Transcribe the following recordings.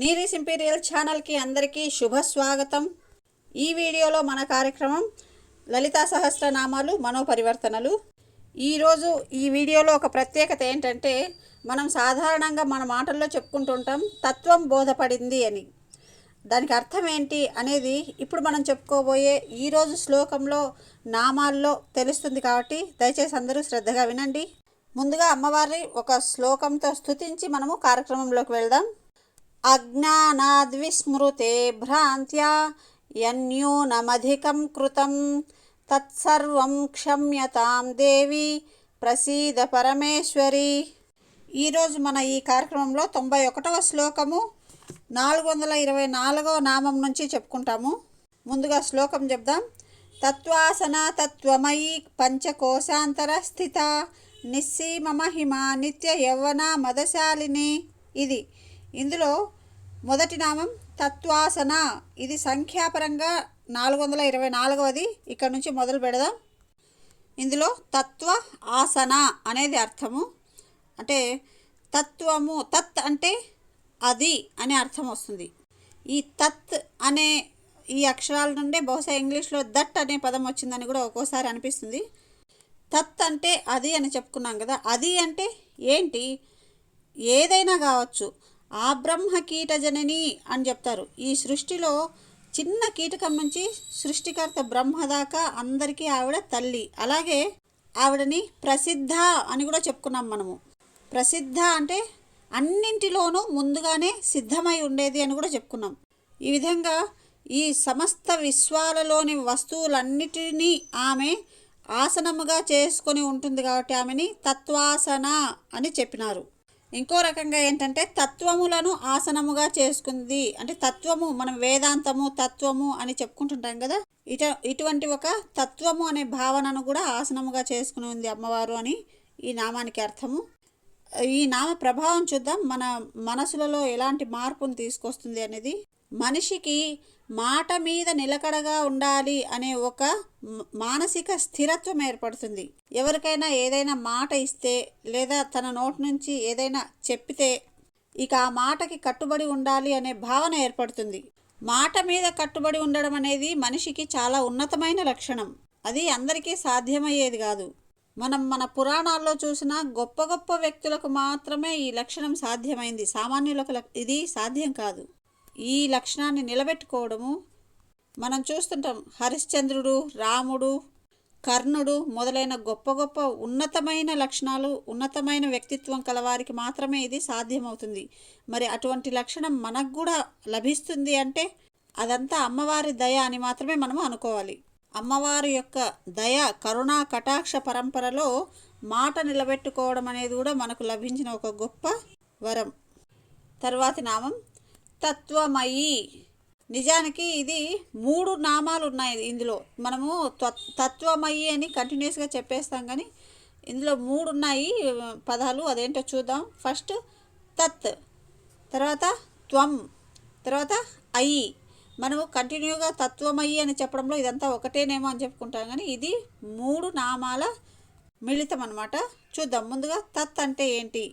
నీరీస్ imperial ఛానల్కి అందరికీ శుభ స్వాగతం ఈ వీడియోలో మన కార్యక్రమం లలితా సహస్రనామాలు మనోపరివర్తనలు. ఈరోజు ఈ వీడియోలో ఒక ప్రత్యేకత ఏంటంటే మనం సాధారణంగా మన మాటల్లో చెప్పుకుంటుంటాం తత్వం బోధపడింది అని. దానికి అర్థం ఏంటి అనేది ఇప్పుడు మనం చెప్పుకోబోయే ఈరోజు శ్లోకంలో నామాల్లో తెలుస్తుంది కాబట్టి దయచేసి అందరూ శ్రద్ధగా వినండి. ముందుగా అమ్మవారి ఒక శ్లోకంతో స్తుతించి మనము కార్యక్రమంలోకి వెళ్దాం. అజ్ఞానాద్విస్మృతే భ్రాంత్యా యన్యూనమధికం కృతం తత్సర్వం క్షమ్యతాం దేవి ప్రసీద పరమేశ్వరి ఈరోజు మన ఈ కార్యక్రమంలో తొంభై ఒకటవ శ్లోకము నాలుగు వందల ఇరవై నాలుగవ నామం నుంచి చెప్పుకుంటాము. ముందుగా శ్లోకం చెప్దాం. తత్వాసన తత్వమయి పంచకోశాంతర స్థిత నిస్సీమ మహిమ నిత్య యవ్వన మదశాలిని. ఇది ఇందులో మొదటి నామం తత్వాసన. ఇది సంఖ్యాపరంగా నాలుగు వందల ఇరవై నాలుగవది. ఇక్కడ నుంచి మొదలు పెడదాం. ఇందులో తత్వ ఆసన అనేది అర్థము. అంటే తత్వము తత్ అంటే అది అనే అర్థం వస్తుంది. ఈ తత్ అనే ఈ అక్షరాల నుండే బహుశా ఇంగ్లీష్లో దట్ అనే పదం వచ్చిందని కూడా ఒక్కోసారి అనిపిస్తుంది. తత్ అంటే అది అని చెప్పుకున్నాం కదా. అది అంటే ఏంటి? ఏదైనా కావచ్చు. ఆ బ్రహ్మ కీటజనని అని చెప్తారు. ఈ సృష్టిలో చిన్న కీటకం నుంచి సృష్టికర్త బ్రహ్మ దాకా అందరికీ ఆవిడ తల్లి. అలాగే ఆవిడని ప్రసిద్ధ అని కూడా చెప్పుకున్నాం మనము. ప్రసిద్ధ అంటే అన్నింటిలోనూ ముందుగానే సిద్ధమై ఉండేది అని కూడా చెప్పుకున్నాం. ఈ విధంగా ఈ సమస్త విశ్వాలలోని వస్తువులన్నిటినీ ఆమె ఆసనముగా చేసుకొని ఉంటుంది కాబట్టి ఆమెని తత్వాసన అని చెప్పినారు. ఇంకో రకంగా ఏంటంటే తత్వములను ఆసనముగా చేసుకుంది. అంటే తత్వము మనం వేదాంతము తత్వము అని చెప్పుకుంటుంటాం కదా. ఇట ఇటువంటి ఒక తత్వము అనే భావనను కూడా ఆసనముగా చేసుకుని ఉంది అమ్మవారు అని ఈ నామానికి అర్థము. ఈ నామ ప్రభావం చూద్దాం. మన మనసులలో ఎలాంటి మార్పును తీసుకొస్తుంది అనేది. మనిషికి మాట మీద నిలకడగా ఉండాలి అనే ఒక మానసిక స్థిరత్వం ఏర్పడుతుంది. ఎవరికైనా ఏదైనా మాట ఇస్తే లేదా తన నోటి నుంచి ఏదైనా చెప్పితే ఇక ఆ మాటకి కట్టుబడి ఉండాలి అనే భావన ఏర్పడుతుంది. మాట మీద కట్టుబడి ఉండడం అనేది మనిషికి చాలా ఉన్నతమైన లక్షణం. అది అందరికీ సాధ్యమయ్యేది కాదు. మనం మన పురాణాల్లో చూసిన గొప్ప గొప్ప వ్యక్తులకు మాత్రమే ఈ లక్షణం సాధ్యమైంది. సామాన్యులకు లక్- ఇది సాధ్యం కాదు. ఈ లక్షణాన్ని నిలబెట్టుకోవడము మనం చూస్తుంటాం. హరిశ్చంద్రుడు రాముడు కర్ణుడు మొదలైన గొప్ప గొప్ప ఉన్నతమైన లక్షణాలు ఉన్నతమైన వ్యక్తిత్వం కలవారికి మాత్రమే ఇది సాధ్యమవుతుంది. మరి అటువంటి లక్షణం మనకు కూడా లభిస్తుంది అంటే అదంతా అమ్మవారి దయ అని మాత్రమే మనము అనుకోవాలి. అమ్మవారి యొక్క దయ కరుణా కటాక్ష పరంపరలో మాట నిలబెట్టుకోవడం అనేది కూడా మనకు లభించిన ఒక గొప్ప వరం. తర్వాతి నామం తత్వమయి. నిజానికి ఇది మూడు నామాలు ఉన్నాయి ఇందులో. మనము తత్వమయి అని కంటిన్యూస్గా చెప్పేస్తాం కానీ ఇందులో మూడు ఉన్నాయి పదాలు అదేంటో చూద్దాం. ఫస్ట్ తత్ తర్వాత త్వం తర్వాత అయి. మనము కంటిన్యూగా తత్వమయ్యి అని చెప్పడంలో ఇదంతా ఒకటేనేమో అని చెప్పుకుంటాం కానీ ఇది మూడు నామాల మిళితం అనమాట చూద్దాం ముందుగా తత్ అంటే ఏంటి?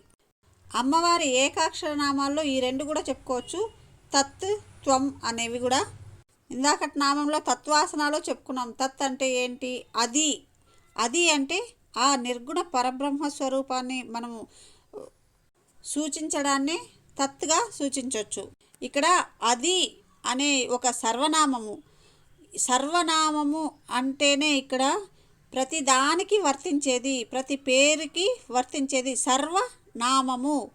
అమ్మవారి ఏకాక్షర నామాల్లో ఈ రెండు కూడా చెప్పుకోవచ్చు. తత్ త్వం అనేవి కూడా. ఇందాకటి నామంలో తత్వాసనాలో చెప్పుకున్నాం. తత్ అంటే ఏంటి? అది అది అంటే ఆ నిర్గుణ పరబ్రహ్మ స్వరూపాన్ని మనము సూచించడాన్ని తత్గా సూచించవచ్చు ఇక్కడ అది అనే ఒక సర్వనామము. సర్వనామము అంటేనే ఇక్కడ ప్రతి దానికి వర్తించేది ప్రతి పేరుకి వర్తించేది సర్వనామము.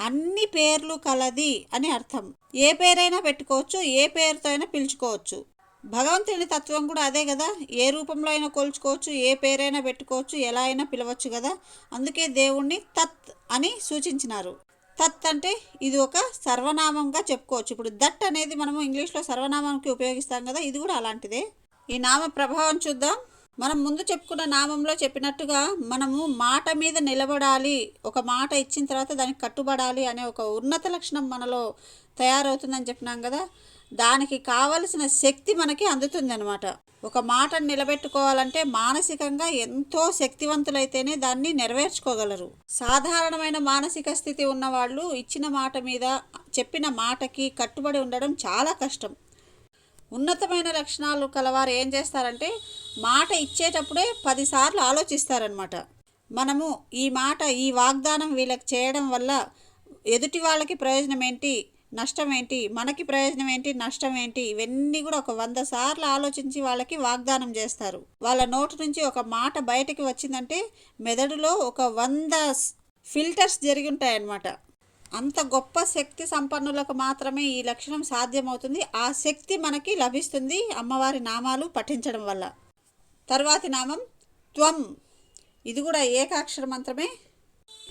అన్ని పేర్లు కలది అని అర్థం. ఏ పేరైనా పెట్టుకోవచ్చు ఏ పేరుతో అయినా పిలుచుకోవచ్చు. భగవంతుని తత్వం కూడా అదే కదా. ఏ రూపంలో అయినా కొలుచుకోవచ్చు ఏ పేరైనా పెట్టుకోవచ్చు ఎలా అయినా పిలవచ్చు కదా. అందుకే దేవుణ్ణి తత్ అని సూచించినారు. తత్ అంటే ఇది ఒక సర్వనామంగా చెప్పుకోవచ్చు. ఇప్పుడు దట్ అనేది మనము ఇంగ్లీష్లో సర్వనామానికి ఉపయోగిస్తాం కదా ఇది కూడా అలాంటిదే. ఈ నామ ప్రభావం చూద్దాం. మనం ముందు చెప్పుకున్న నామంలో చెప్పినట్టుగా మనము మాట మీద నిలబడాలి. ఒక మాట ఇచ్చిన తర్వాత దానికి కట్టుబడాలి అనే ఒక ఉన్నత లక్షణం మనలో తయారవుతుందని చెప్పినాం కదా. దానికి కావలసిన శక్తి మనకి అందుతుందనమాట ఒక మాటను నిలబెట్టుకోవాలంటే మానసికంగా ఎంతో శక్తివంతులైతేనే దాన్ని నెరవేర్చుకోగలరు. సాధారణమైన మానసిక స్థితి ఉన్న వాళ్ళు ఇచ్చిన మాట మీద చెప్పిన మాటకి కట్టుబడి ఉండడం చాలా కష్టం. ఉన్నతమైన లక్షణాలు కలవారు ఏం చేస్తారంటే మాట ఇచ్చేటప్పుడే పదిసార్లు ఆలోచిస్తారనమాట మనము ఈ మాట ఈ వాగ్దానం వీళ్ళకి చేయడం వల్ల ఎదుటి వాళ్ళకి ప్రయోజనం ఏంటి? నష్టం ఏంటి మనకి ప్రయోజనం ఏంటి నష్టం ఏంటి ఇవన్నీ కూడా ఒక వంద సార్లు ఆలోచించి వాళ్ళకి వాగ్దానం చేస్తారు. వాళ్ళ నోటి నుంచి ఒక మాట బయటకి వచ్చిందంటే మెదడులో ఒక వంద ఫిల్టర్స్ జరిగి ఉంటాయన్నమాట. అంత గొప్ప శక్తి సంపన్నులకు మాత్రమే ఈ లక్షణం సాధ్యమవుతుంది. ఆ శక్తి మనకి లభిస్తుంది అమ్మవారి నామాలు పఠించడం వల్ల. తర్వాతి నామం త్వం. ఇది కూడా ఏకాక్షర మంత్రమే.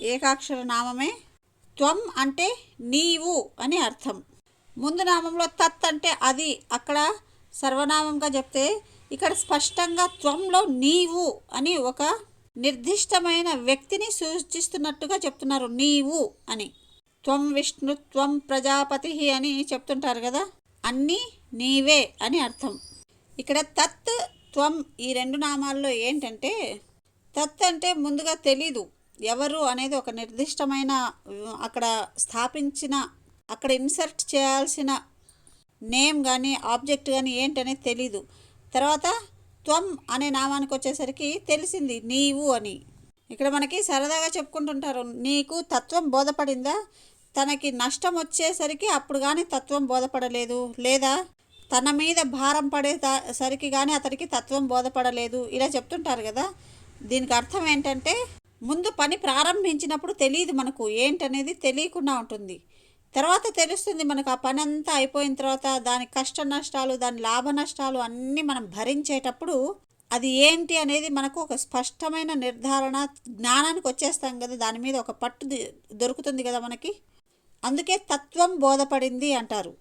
ఏకాక్షర నామమే. త్వం అంటే నీవు అని అర్థం. ముందు నామంలో తత్ అంటే అది. అక్కడ సర్వనామంగా చెప్తే ఇక్కడ స్పష్టంగా త్వంలో నీవు అని ఒక నిర్దిష్టమైన వ్యక్తిని సూచిస్తున్నట్టుగా చెప్తున్నారు. నీవు అని. త్వం విష్ణు త్వం ప్రజాపతి అని చెప్తుంటారు కదా. అన్నీ నీవే అని అర్థం. ఇక్కడ తత్ త్వం ఈ రెండు నామాల్లో ఏంటంటే తత్ అంటే ముందుగా తెలీదు. ఎవరు అనేది ఒక నిర్దిష్టమైన అక్కడ స్థాపించిన అక్కడ ఇన్సర్ట్ చేయాల్సిన నేమ్ కానీ ఆబ్జెక్ట్ కానీ ఏంటనేది తెలీదు. తర్వాత త్వం అనే నామానికి వచ్చేసరికి తెలిసింది నీవు అని. ఇక్కడ మనకి సరదాగా చెప్పుకుంటుంటారు నీకు తత్వం బోధపడిందా? తనకి నష్టం వచ్చేసరికి అప్పుడు కానీ తత్వం బోధపడలేదు. లేదా తన మీద భారం పడే త- సరికి కానీ అతనికి తత్వం బోధపడలేదు. ఇలా చెప్తుంటారు కదా. దీనికి అర్థం ఏంటంటే ముందు పని ప్రారంభించినప్పుడు తెలియదు మనకు ఏంటనేది తెలియకుండా ఉంటుంది. తర్వాత తెలుస్తుంది మనకు ఆ పని అంతా అయిపోయిన తర్వాత దాని కష్ట నష్టాలు దాని లాభ నష్టాలు అన్నీ మనం భరించేటప్పుడు అది ఏంటి అనేది మనకు ఒక స్పష్టమైన నిర్ధారణ జ్ఞానానికి వచ్చేస్తాం కదా దాని మీద ఒక పట్టు దొరుకుతుంది కదా మనకి. అందుకే తత్వం బోధపడింది అంటారు.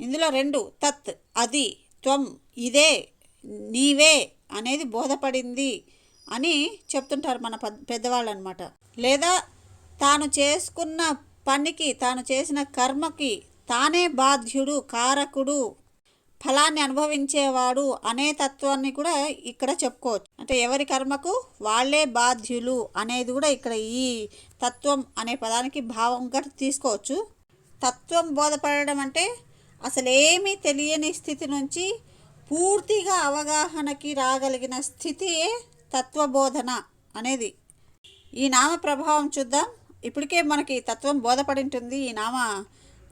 ఇందులో రెండు తత్ అది త్వం ఇదే నీవే అనేది బోధపడింది. అని చెప్తుంటారు మన పెద్దవాళ్ళు అనమాట లేదా తాను చేసుకున్న పనికి తాను చేసిన కర్మకి తానే బాధ్యుడు కారకుడు ఫలాన్ని అనుభవించేవాడు అనే తత్వాన్ని కూడా ఇక్కడ చెప్పుకోవచ్చు. అంటే ఎవరి కర్మకు వాళ్ళే బాధ్యులు అనేది కూడా ఇక్కడ ఈ తత్వం అనే పదానికి భావంగా తీసుకోవచ్చు. తత్వం బోధపడడం అంటే అసలు ఏమీ తెలియని స్థితి నుంచి పూర్తిగా అవగాహనకి రాగలిగిన స్థితియే తత్వబోధన అనేది. ఈ నామ ప్రభావం చూద్దాం. ఇప్పటికే మనకి తత్వం బోధపడి ఉంటుంది ఈ నామ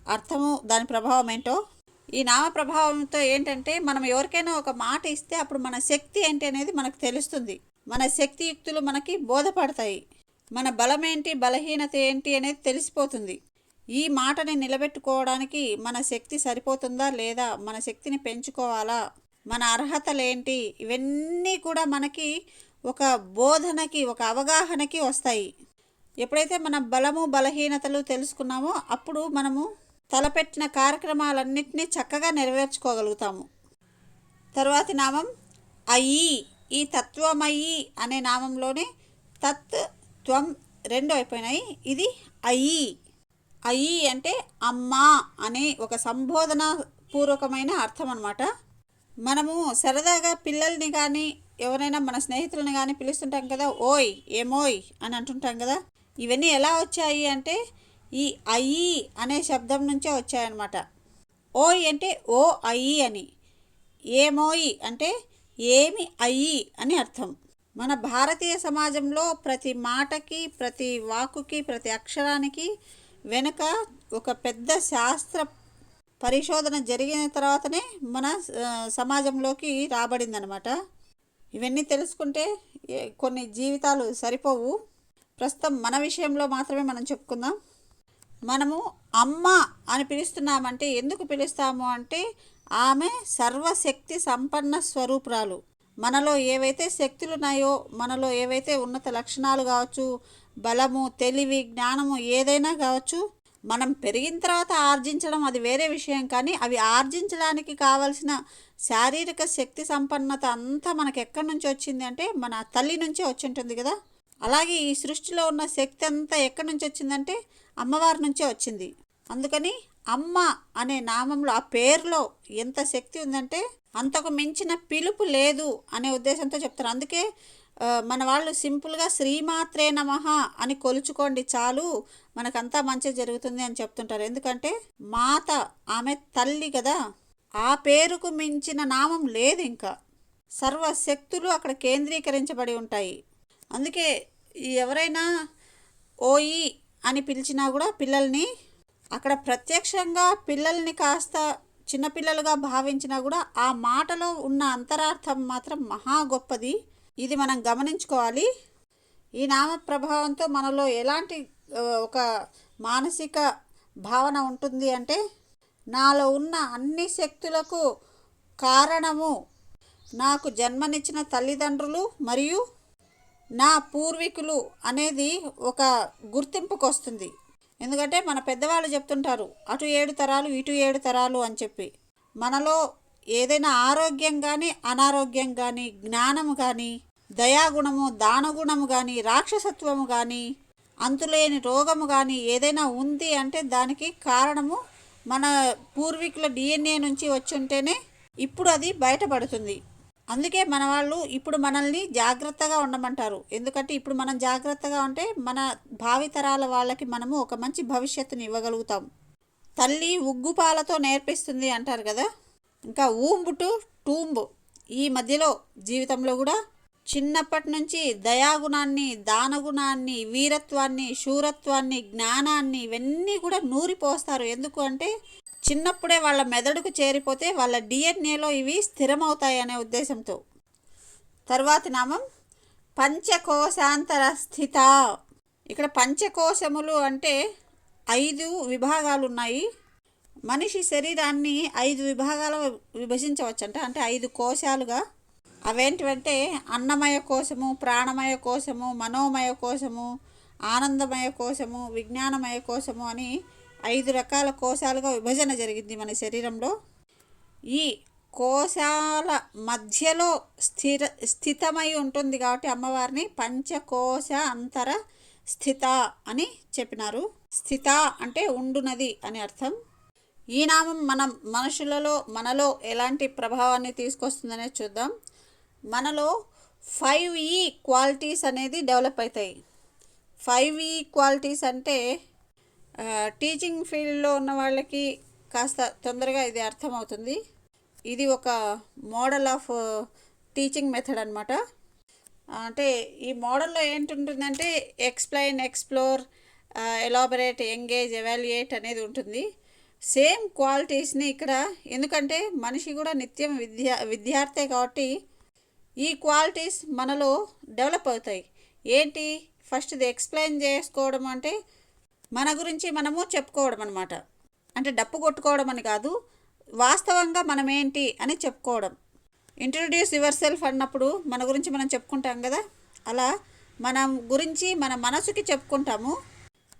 అర్థము దాని ప్రభావం ఏంటో. ఈ నామ ప్రభావంతో ఏంటంటే మనం ఎవరికైనా ఒక మాట ఇస్తే అప్పుడు మన శక్తి ఏంటి అనేది మనకు తెలుస్తుంది. మన శక్తియుక్తులు మనకి బోధపడతాయి. మన బలం ఏంటి బలహీనత ఏంటి అనేది తెలిసిపోతుంది. ఈ మాటని నిలబెట్టుకోవడానికి మన శక్తి సరిపోతుందా లేదా మన శక్తిని పెంచుకోవాలా మన అర్హతలేంటి ఇవన్నీ కూడా మనకి ఒక బోధనకి ఒక అవగాహనకి వస్తాయి. ఎప్పుడైతే మన బలము బలహీనతలు తెలుసుకున్నామో అప్పుడు మనము తలపెట్టిన కార్యక్రమాలన్నింటినీ చక్కగా నెరవేర్చుకోగలుగుతాము. తర్వాతి నామం అయి ఈ తత్వమయి అనే నామంలోనే తత్ త్వం రెండు అయిపోయినాయి. ఇది అయి. అయి అంటే అమ్మా అనే ఒక సంబోధన పూర్వకమైన అర్థం అనమాట మనము సరదాగా పిల్లల్ని కానీ ఎవరైనా మన స్నేహితులని కానీ పిలుస్తుంటాం కదా ఓయ్ ఏమోయ్ అని అంటుంటాం కదా ఇవన్నీ ఎలా వచ్చాయి అంటే ఈ అయి అనే శబ్దం నుంచే వచ్చాయన్నమాట. ఓయ్ అంటే ఓ అయి అని ఏమోయి అంటే ఏమి అయి అని అర్థం. మన భారతీయ సమాజంలో ప్రతి మాటకి ప్రతి వాకుకి ప్రతి అక్షరానికి వెనుక ఒక పెద్ద శాస్త్ర పరిశోధన జరిగిన తర్వాతనే మన సమాజంలోకి రాబడిందనమాట ఇవన్నీ తెలుసుకుంటే కొన్ని జీవితాలు సరిపోవు. ప్రస్తుతం మన విషయంలో మాత్రమే మనం చెప్పుకుందాం. మనము అమ్మ అని పిలుస్తున్నామంటే ఎందుకు పిలుస్తాము అంటే ఆమె సర్వశక్తి సంపన్న స్వరూపురాలు. మనలో ఏవైతే శక్తులు ఉన్నాయో మనలో ఏవైతే ఉన్నత లక్షణాలు కావచ్చు బలము తెలివి జ్ఞానము ఏదైనా కావచ్చు మనం పెరిగిన తర్వాత ఆర్జించడం అది వేరే విషయం. కానీ అవి ఆర్జించడానికి కావలసిన శారీరక శక్తి సంపన్నత అంతా మనకు ఎక్కడి నుంచి వచ్చింది అంటే మన తల్లి నుంచే వచ్చి ఉంటుంది కదా. అలాగే ఈ సృష్టిలో ఉన్న శక్తి అంతా ఎక్కడి నుంచి వచ్చిందంటే అమ్మవారి నుంచే వచ్చింది. అందుకని అమ్మ అనే నామంలో ఆ పేరులో ఎంత శక్తి ఉందంటే అంతకు మించిన పిలుపు లేదు అనే ఉద్దేశంతో చెప్తారు. అందుకే మన వాళ్ళు సింపుల్గా శ్రీమాత్రే నమః అని కొలుచుకోండి చాలు మనకంతా మంచి జరుగుతుంది అని చెప్తుంటారు. ఎందుకంటే మాత ఆమె తల్లి కదా ఆ పేరుకు మించిన నామం లేదు ఇంకా. సర్వశక్తులు అక్కడ కేంద్రీకరించబడి ఉంటాయి. అందుకే ఎవరైనా ఓయి అని పిలిచినా కూడా పిల్లల్ని అక్కడ ప్రత్యక్షంగా పిల్లల్ని కాస్త చిన్నపిల్లలుగా భావించినా కూడా ఆ మాటలో ఉన్న అంతరార్థం మాత్రం మహా గొప్పది. ఇది మనం గమనించుకోవాలి. ఈ నామ ప్రభావంతో మనలో ఎలాంటి ఒక మానసిక భావన ఉంటుంది అంటే నాలో ఉన్న అన్ని శక్తులకు కారణము నాకు జన్మనిచ్చిన తల్లిదండ్రులు మరియు నా పూర్వీకులు అనేది ఒక గుర్తింపుకు వస్తుంది ఎందుకంటే మన పెద్దవాళ్ళు చెప్తుంటారు అటు ఏడు తరాలు ఇటు ఏడు తరాలు అని చెప్పి. మనలో ఏదైనా ఆరోగ్యం కానీ అనారోగ్యం కానీ జ్ఞానము కానీ దయాగుణము దానగుణము కానీ రాక్షసత్వము కానీ అంతులేని రోగము కానీ ఏదైనా ఉంది అంటే దానికి కారణము మన పూర్వీకుల డిఎన్ఏ నుంచి వచ్చి ఉంటేనే ఇప్పుడు అది బయటపడుతుంది. అందుకే మన వాళ్ళు ఇప్పుడు మనల్ని జాగ్రత్తగా ఉండమంటారు. ఎందుకంటే ఇప్పుడు మనం జాగ్రత్తగా ఉంటే మన భావితరాల వాళ్ళకి మనము ఒక మంచి భవిష్యత్తుని ఇవ్వగలుగుతాం. తల్లి ఉగ్గుపాలతో నేర్పిస్తుంది అంటారు కదా? ఇంకా ఊంబు టు టూంబు. ఈ మధ్యలో జీవితంలో కూడా చిన్నప్పటి నుంచి దయాగుణాన్ని దానగుణాన్ని వీరత్వాన్ని శూరత్వాన్ని జ్ఞానాన్ని ఇవన్నీ కూడా నూరిపోస్తారు. ఎందుకు అంటే చిన్నప్పుడే వాళ్ళ మెదడుకు చేరిపోతే వాళ్ళ డిఎన్ఏలో ఇవి స్థిరమవుతాయి అనే ఉద్దేశంతో. తర్వాతి నామం పంచకోశాంతర స్థిత ఇక్కడ పంచకోశములు అంటే ఐదు విభాగాలు ఉన్నాయి మనిషి శరీరాన్ని ఐదు విభాగాలు విభజించవచ్చంట. అంటే ఐదు కోశాలుగా. అవేంటివంటే అన్నమయ కోశము ప్రాణమయ కోశము మనోమయ కోశము ఆనందమయ కోశము విజ్ఞానమయ కోశము అని ఐదు రకాల కోశాలుగా విభజన జరిగింది మన శరీరంలో. ఈ కోశాల మధ్యలో స్థిర స్థితమై ఉంటుంది కాబట్టి అమ్మవారిని పంచకోశ అంతర స్థిత అని చెప్పినారు. స్థిత అంటే ఉండునది అని అర్థం. ఈ నామం మనం మనుషులలో మనలో ఎలాంటి ప్రభావాన్ని తీసుకొస్తుందనే చూద్దాం. మనలో ఫైవ్ ఈ క్వాలిటీస్ అనేది డెవలప్ అవుతాయి ఫైవ్ ఈ క్వాలిటీస్ అంటే టీచింగ్ ఫీల్డ్లో ఉన్న వాళ్ళకి కాస్త తొందరగా ఇది అర్థమవుతుంది. ఇది ఒక మోడల్ ఆఫ్ టీచింగ్ మెథడ్ అనమాట అంటే ఈ మోడల్లో ఏంటుంటుందంటే explain explore elaborate engage evaluate అనేది ఉంటుంది. సేమ్ క్వాలిటీస్ని ఇక్కడ ఎందుకంటే మనిషి కూడా నిత్యం విద్యా విద్యార్థే కాబట్టి ఈ క్వాలిటీస్ మనలో డెవలప్ అవుతాయి. ఏంటి? ఫస్ట్ ఇది ఎక్స్ప్లెయిన్ చేసుకోవడం అంటే మన గురించి మనము చెప్పుకోవడం అనమాట అంటే డప్పు కొట్టుకోవడం అని కాదు వాస్తవంగా మనం ఏంటి అని చెప్పుకోవడం. ఇంట్రొడ్యూస్ యువర్ సెల్ఫ్ అన్నప్పుడు మన గురించి మనం చెప్పుకుంటాం కదా? అలా మనం గురించి మన మనసుకి చెప్పుకుంటాము.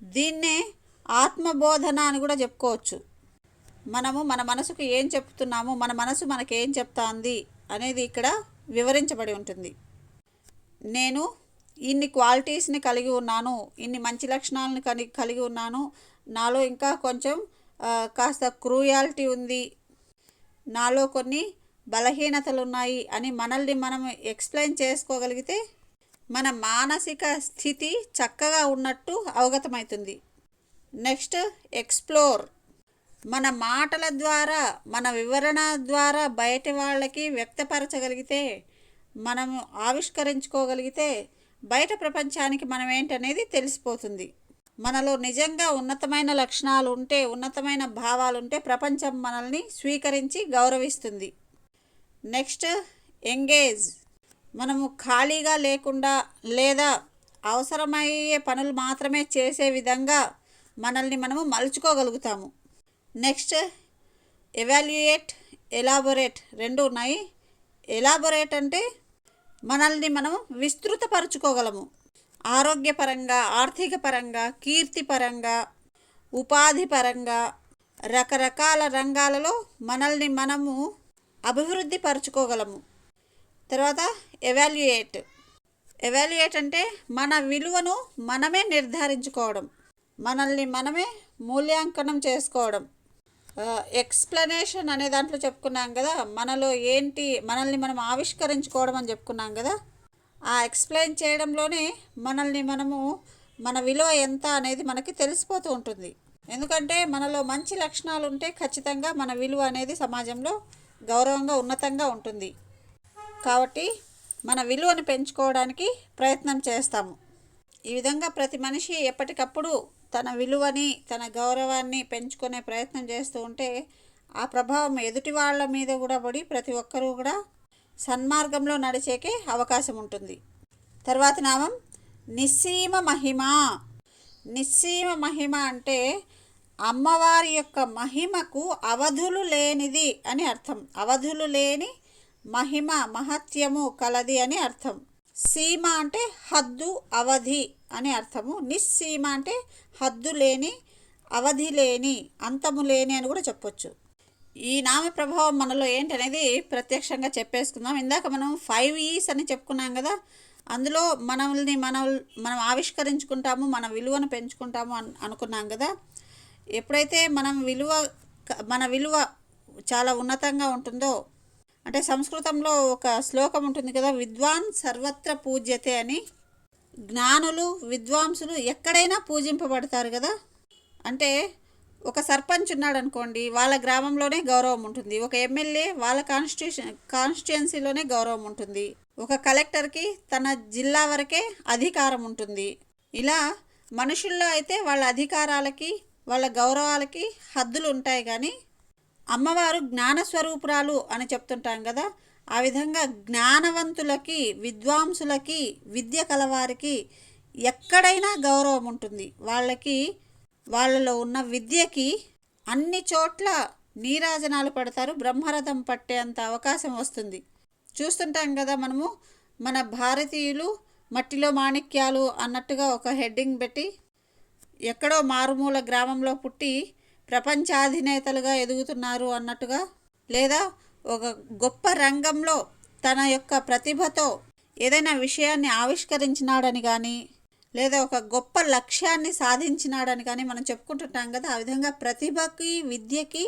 దీన్నే ఆత్మబోధన అని కూడా చెప్పుకోవచ్చు. మనము మన మనసుకు ఏం చెప్తున్నాము మన మనసు మనకి ఏం చెప్తాంది అనేది ఇక్కడ వివరించబడి ఉంటుంది. నేను ఇన్ని క్వాలిటీస్ని కలిగి ఉన్నాను ఇన్ని మంచి లక్షణాలను కలి కలిగి ఉన్నాను. నాలో ఇంకా కొంచెం కాస్త క్రూయాలిటీ ఉంది. నాలో కొన్ని బలహీనతలు ఉన్నాయి అని మనల్ని మనం ఎక్స్ప్లెయిన్ చేసుకోగలిగితే మన మానసిక స్థితి చక్కగా ఉన్నట్టు అవగతమవుతుంది. Next explore. మన మాటల ద్వారా మన వివరణ ద్వారా బయట వాళ్ళకి వ్యక్తపరచగలిగితే మనము ఆవిష్కరించుకోగలిగితే బయట ప్రపంచానికి మనం ఏంటనేది తెలిసిపోతుంది. మనలో నిజంగా ఉన్నతమైన లక్షణాలు ఉంటే ఉన్నతమైన భావాలు ఉంటే ప్రపంచం మనల్ని స్వీకరించి గౌరవిస్తుంది. Next engage. మనము ఖాళీగా లేకుండా లేదా అవసరమయ్యే పనులు మాత్రమే చేసే విధంగా మనల్ని మనము మలుచుకోగలుగుతాము. నెక్స్ట్ ఎవాల్యుయేట్ ఎలాబొరేట్ రెండు ఉన్నాయి. ఎలాబొరేట్ అంటే మనల్ని మనం విస్తృతపరచుకోగలము. ఆరోగ్యపరంగా ఆర్థిక పరంగా కీర్తి పరంగా ఉపాధి పరంగా రకరకాల రంగాలలో మనల్ని మనము అభివృద్ధి పరచుకోగలము తర్వాత ఎవాల్యుయేట్. ఎవాల్యుయేట్ అంటే మన విలువను మనమే నిర్ధారించుకోవడం. మనల్ని మనమే మూల్యాంకనం చేసుకోవడం. ఎక్స్ప్లెనేషన్ అనే దాంట్లో చెప్పుకున్నాం కదా మనలో ఏంటి మనల్ని మనం ఆవిష్కరించుకోవడం అని చెప్పుకున్నాం కదా ఆ ఎక్స్ప్లెయిన్ చేయడంలోనే మనల్ని మనము మన విలువ ఎంత అనేది మనకి తెలిసిపోతూ ఉంటుంది. ఎందుకంటే మనలో మంచి లక్షణాలు ఉంటే ఖచ్చితంగా మన విలువ అనేది సమాజంలో గౌరవంగా ఉన్నతంగా ఉంటుంది. కాబట్టి మన విలువను పెంచుకోవడానికి ప్రయత్నం చేస్తాము. ఈ విధంగా ప్రతి మనిషి ఎప్పటికప్పుడు తన విలువని తన గౌరవాన్ని పెంచుకునే ప్రయత్నం చేస్తూ ఉంటే ఆ ప్రభావం ఎదుటి వాళ్ళ మీద కూడా పడి ప్రతి ఒక్కరూ కూడా సన్మార్గంలో నడిచేకే అవకాశం ఉంటుంది. తర్వాత నామం నిస్సీమ మహిమ. నిస్సీమ మహిమ అంటే అమ్మవారి యొక్క మహిమకు అవధులు లేనిది అని అర్థం. అవధులు లేని మహిమ మహత్యము కలది అని అర్థం. సీమ అంటే హద్దు అవధి అనే అర్థము. నిస్సీమ అంటే హద్దు లేని అవధి లేని అంతము లేని అని కూడా చెప్పొచ్చు. ఈ నామ ప్రభావం మనలో ఏంటనేది ప్రత్యక్షంగా చెప్పేసుకుందాం. ఇందాక మనం ఫైవ్ ఈస్ అని చెప్పుకున్నాం కదా అందులో మనల్ని మనం మనం ఆవిష్కరించుకుంటాము మన విలువను పెంచుకుంటాము అని అనుకున్నాం కదా. ఎప్పుడైతే మనం విలువ మన విలువ చాలా ఉన్నతంగా ఉంటుందో అంటే సంస్కృతంలో ఒక శ్లోకం ఉంటుంది కదా విద్వాన్ సర్వత్ర పూజ్యతే అని. జ్ఞానులు విద్వాంసులు ఎక్కడైనా పూజింపబడతారు కదా. అంటే ఒక సర్పంచ్ ఉన్నాడు అనుకోండి వాళ్ళ గ్రామంలోనే గౌరవం ఉంటుంది. ఒక ఎమ్మెల్యే వాళ్ళ కాన్స్టిట్యూషన్ కాన్స్టిట్యుయెన్సీలోనే గౌరవం ఉంటుంది. ఒక కలెక్టర్కి తన జిల్లా వరకే అధికారం ఉంటుంది. ఇలా మనుషుల్లో అయితే వాళ్ళ అధికారాలకి వాళ్ళ గౌరవాలకి హద్దులు ఉంటాయి కానీ అమ్మవారు జ్ఞానస్వరూపురాలు అని చెప్తుంటాం కదా ఆ విధంగా జ్ఞానవంతులకి విద్వాంసులకి విద్య కలవారికి ఎక్కడైనా గౌరవం ఉంటుంది. వాళ్ళకి వాళ్ళలో ఉన్న విద్యకి అన్ని చోట్ల నీరాజనాలు పడతారు బ్రహ్మరథం పట్టేంత అవకాశం వస్తుంది. చూస్తుంటాం కదా మనము మన భారతీయులు మట్టిలో మాణిక్యాలు అన్నట్టుగా ఒక హెడ్డింగ్ పెట్టి ఎక్కడో మారుమూల గ్రామంలో పుట్టి ప్రపంచాధినేతలుగా ఎదుగుతున్నారు అన్నట్టుగా? లేదా ఒక గొప్ప రంగంలో తన యొక్క ప్రతిభతో ఏదైనా విషయాన్ని ఆవిష్కరించినాడని కానీ లేదా ఒక గొప్ప లక్ష్యాన్ని సాధించినాడని కానీ మనం చెప్పుకుంటుంటాం కదా? ఆ విధంగా ప్రతిభకి విద్యకి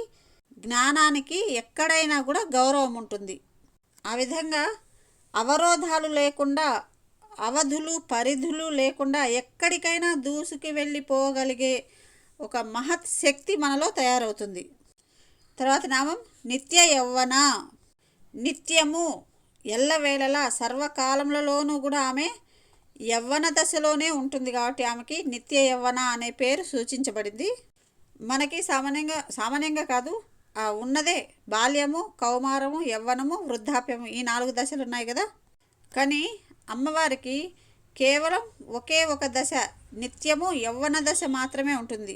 జ్ఞానానికి ఎక్కడైనా కూడా గౌరవం ఉంటుంది. ఆ విధంగా అవరోధాలు లేకుండా అవధులు పరిధులు లేకుండా ఎక్కడికైనా దూసుకు వెళ్ళిపోగలిగే ఒక మహత్ శక్తి మనలో తయారవుతుంది. తర్వాత నామం నిత్య యవ్వన. నిత్యము ఎల్లవేళలా సర్వకాలములలోనూ కూడా ఆమె యవ్వన దశలోనే ఉంటుంది కాబట్టి ఆమెకి నిత్య యవ్వన అనే పేరు సూచించబడింది. మనకి సామాన్యంగా సామాన్యంగా కాదు ఆ ఉన్నదే బాల్యము కౌమారము యవ్వనము వృద్ధాప్యము ఈ నాలుగు దశలు ఉన్నాయి కదా. కానీ అమ్మవారికి కేవలం ఒకే ఒక దశ నిత్యము యవ్వన దశ మాత్రమే ఉంటుంది.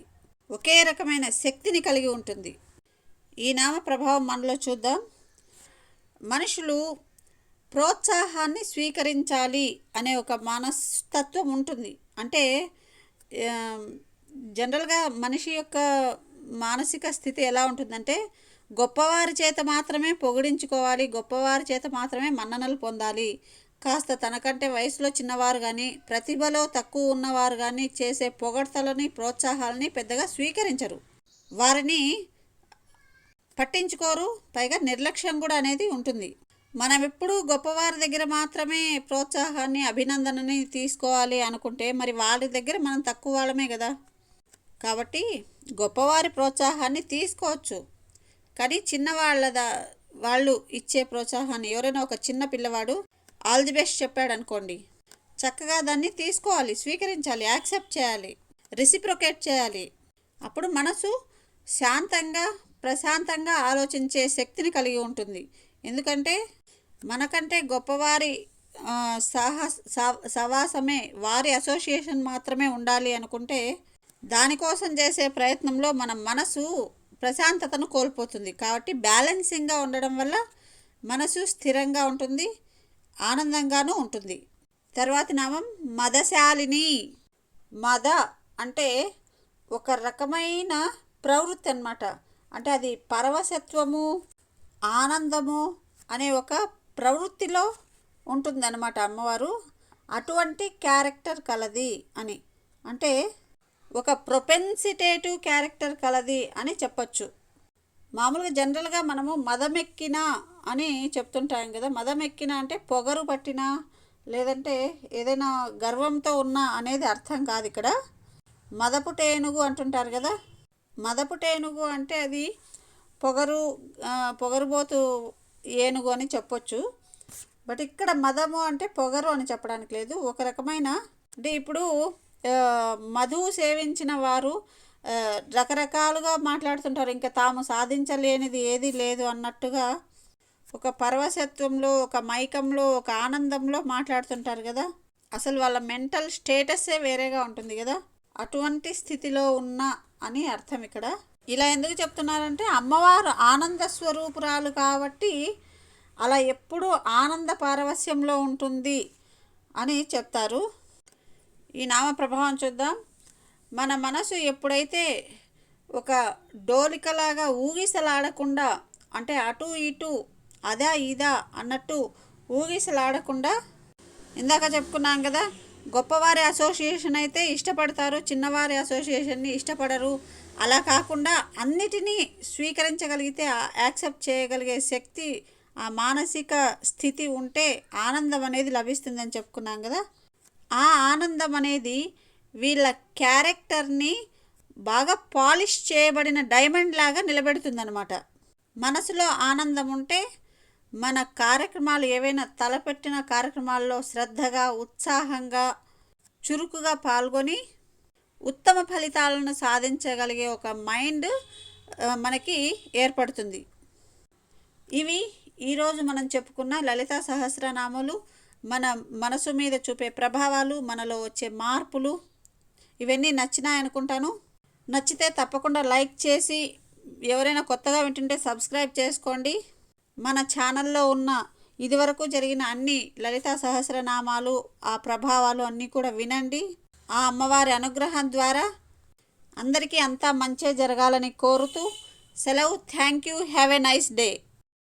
ఒకే రకమైన శక్తిని కలిగి ఉంటుంది. ఈ నామ ప్రభావం మనలో చూద్దాం. మనుషులు ప్రోత్సాహాన్ని స్వీకరించాలి అనే ఒక మనస్తత్వం ఉంటుంది. అంటే జనరల్గా మనిషి యొక్క మానసిక స్థితి ఎలా ఉంటుందంటే గొప్పవారి చేత మాత్రమే పొగిడించుకోవాలి గొప్పవారి చేత మాత్రమే మన్ననలు పొందాలి కాస్త తనకంటే వయసులో చిన్నవారు కానీ ప్రతిభలో తక్కువ ఉన్నవారు కానీ చేసే పొగడ్తలని ప్రోత్సాహాలని పెద్దగా స్వీకరించరు. వారిని పట్టించుకోరు. పైగా నిర్లక్ష్యం కూడా అనేది ఉంటుంది. మనం ఎప్పుడు గొప్పవారి దగ్గర మాత్రమే ప్రోత్సాహాన్ని అభినందనని తీసుకోవాలి అనుకుంటే మరి వారి దగ్గర మనం తక్కువ వాళ్ళమే కదా కాబట్టి గొప్పవారి ప్రోత్సాహాన్ని తీసుకోవచ్చు. కానీ చిన్నవాళ్ళ వాళ్ళు ఇచ్చే ప్రోత్సాహాన్ని ఎవరైనా ఒక చిన్న పిల్లవాడు ఆల్ ది బెస్ట్ చెప్పాడు అనుకోండి చక్కగా దాన్ని తీసుకోవాలి స్వీకరించాలి యాక్సెప్ట్ చేయాలి రెసిప్రొకేట్ చేయాలి. అప్పుడు మనసు శాంతంగా ప్రశాంతంగా ఆలోచించే శక్తిని కలిగి ఉంటుంది. ఎందుకంటే మనకంటే గొప్పవారి సాహస సా- సవాసమే వారి అసోసియేషన్ మాత్రమే ఉండాలి అనుకుంటే దానికోసం చేసే ప్రయత్నంలో మన మనసు ప్రశాంతతను కోల్పోతుంది. కాబట్టి బ్యాలెన్సింగ్గా ఉండడం వల్ల మనసు స్థిరంగా ఉంటుంది. ఆనందంగానూ ఉంటుంది. తర్వాతి నామం మదశాలిని. మద అంటే ఒక రకమైన ప్రవృత్తి అనమాట అంటే అది పరవశత్వము ఆనందము అనే ఒక ప్రవృత్తిలో ఉంటుందన్నమాట అమ్మవారు. అటువంటి క్యారెక్టర్ కలది అని. అంటే ఒక ప్రొపెన్సిటేటివ్ క్యారెక్టర్ కలది అని చెప్పొచ్చు. మామూలుగా జనరల్గా మనము మదమెక్కిన అని చెప్తుంటాం కదా మదమెక్కిన అంటే పొగరు పట్టిన లేదంటే ఏదైనా గర్వంతో ఉన్నా అనేది అర్థం కాదు ఇక్కడ. మదపుటేనుగు అంటుంటారు కదా మదపుటేనుగు అంటే అది పొగరు పొగరుబోతు ఏనుగు అని చెప్పొచ్చు. బట్ ఇక్కడ మదము అంటే పొగరు అని చెప్పడానికి లేదు. ఒక రకమైన అంటే ఇప్పుడు మధువు మధు సేవించిన వారు రకరకాలుగా మాట్లాడుతుంటారు. ఇంకా తాము సాధించలేనిది ఏది లేదు అన్నట్టుగా ఒక పరవశత్వంలో ఒక మైకంలో ఒక ఆనందంలో మాట్లాడుతుంటారు కదా. అసలు వాళ్ళ మెంటల్ స్టేటస్సే వేరేగా ఉంటుంది కదా. అటువంటి స్థితిలో ఉన్న అని అర్థం ఇక్కడ. ఇలా ఎందుకు చెప్తున్నారంటే అమ్మవారు ఆనంద స్వరూపురాలు కాబట్టి అలా ఎప్పుడూ ఆనంద పారవస్యంలో ఉంటుంది అని చెప్తారు. ఈ నామ ప్రభావం చూద్దాం. మన మనసు ఎప్పుడైతే ఒక డోలికలాగా ఊగిసలాడకుండా అంటే అటు ఇటు అదా ఇదా అన్నట్టు ఊగిసలాడకుండా ఇందాక చెప్పుకున్నాం కదా గొప్పవారి అసోసియేషన్ అయితే ఇష్టపడతారు చిన్నవారి అసోసియేషన్ని ఇష్టపడరు. అలా కాకుండా అన్నిటినీ స్వీకరించగలిగితే యాక్సెప్ట్ చేయగలిగే శక్తి ఆ మానసిక స్థితి ఉంటే ఆనందం అనేది లభిస్తుందని చెప్పుకున్నాం కదా. ఆ ఆనందం అనేది వీళ్ళ క్యారెక్టర్ని బాగా పాలిష్ చేయబడిన డైమండ్ లాగా నిలబెడుతుందనమాట మనసులో ఆనందం ఉంటే మన కార్యక్రమాలు ఏవైనా తలపెట్టిన కార్యక్రమాల్లో శ్రద్ధగా ఉత్సాహంగా చురుకుగా పాల్గొని ఉత్తమ ఫలితాలను సాధించగలిగే ఒక మైండ్ మనకి ఏర్పడుతుంది. ఇవి ఈరోజు మనం చెప్పుకున్న లలితా సహస్రనామాలు మన మనసు మీద చూపే ప్రభావాలు మనలో వచ్చే మార్పులు ఇవన్నీ నచ్చినాయనుకుంటాను నచ్చితే తప్పకుండా లైక్ చేసి ఎవరైనా కొత్తగా వింటుంటే సబ్స్క్రైబ్ చేసుకోండి. మన ఛానల్లో ఉన్న ఇదివరకు జరిగిన అన్ని లలితా సహస్రనామాలు ఆ ప్రభావాలు అన్నీ కూడా వినండి. ఆ అమ్మవారి అనుగ్రహం ద్వారా అందరికీ అంతా మంచే జరగాలని కోరుతూ సెలవు. Thank you. Have a nice day.